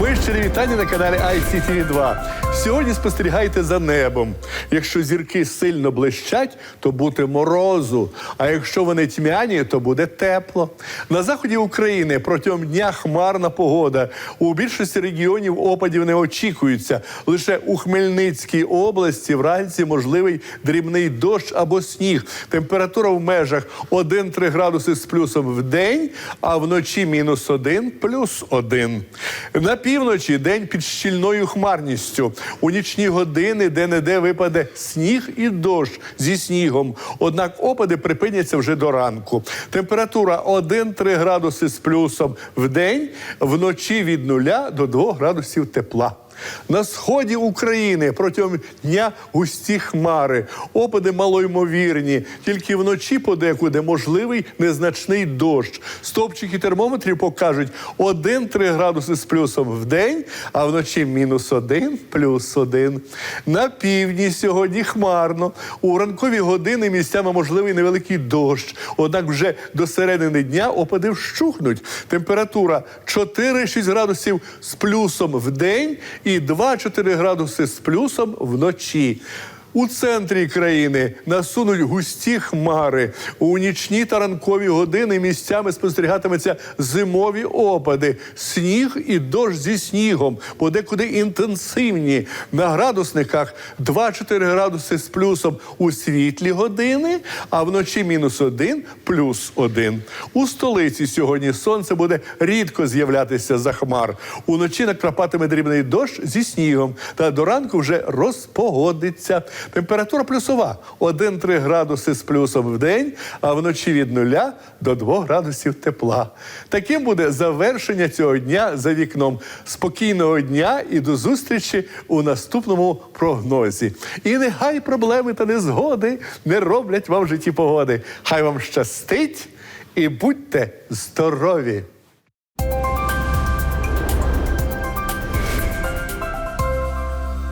Мої щирі вітання на каналі ICTV 2 Сьогодні спостерігайте за небом. Якщо зірки сильно блищать, то буде морозу. А якщо вони тьмяні, то буде тепло. На заході України протягом дня хмарна погода. У більшості регіонів опадів не очікується. Лише у Хмельницькій області вранці можливий дрібний дощ або сніг. Температура в межах 1-3 градуси з плюсом в день, а вночі мінус 1 плюс 1. На півночі день під щільною хмарністю. У нічні години де-не-де випаде сніг і дощ зі снігом. Однак опади припиняться вже до ранку. Температура 1-3 градуси з плюсом в день, вночі від 0 до 2 градусів тепла. На сході України протягом дня густі хмари, опади малоймовірні. Тільки вночі подекуди можливий незначний дощ. Стопчики термометрів покажуть 1-3 градуси з плюсом в день, а вночі мінус 1, плюс 1. На півдні сьогодні хмарно. У ранкові години місцями можливий невеликий дощ. Однак вже до середини дня опади вщухнуть. Температура 4-6 градусів з плюсом в день і 2-4 градуси з плюсом вночі. У центрі країни насунуть густі хмари. У нічні та ранкові години місцями спостерігатиметься зимові опади, сніг і дощ зі снігом, подекуди інтенсивні. На градусниках 2-4 градуси з плюсом у світлі години, а вночі мінус 1, плюс 1. У столиці сьогодні сонце буде рідко з'являтися за хмар. Уночі накрапатиме дрібний дощ зі снігом, та до ранку вже розпогодиться. Температура плюсова 1-3 градуси з плюсом в день, а вночі від 0 до 2 градусів тепла. Таким буде завершення цього дня за вікном. Спокійного дня і до зустрічі у наступному прогнозі. І нехай проблеми та незгоди не роблять вам в житті погоди. Хай вам щастить і будьте здорові!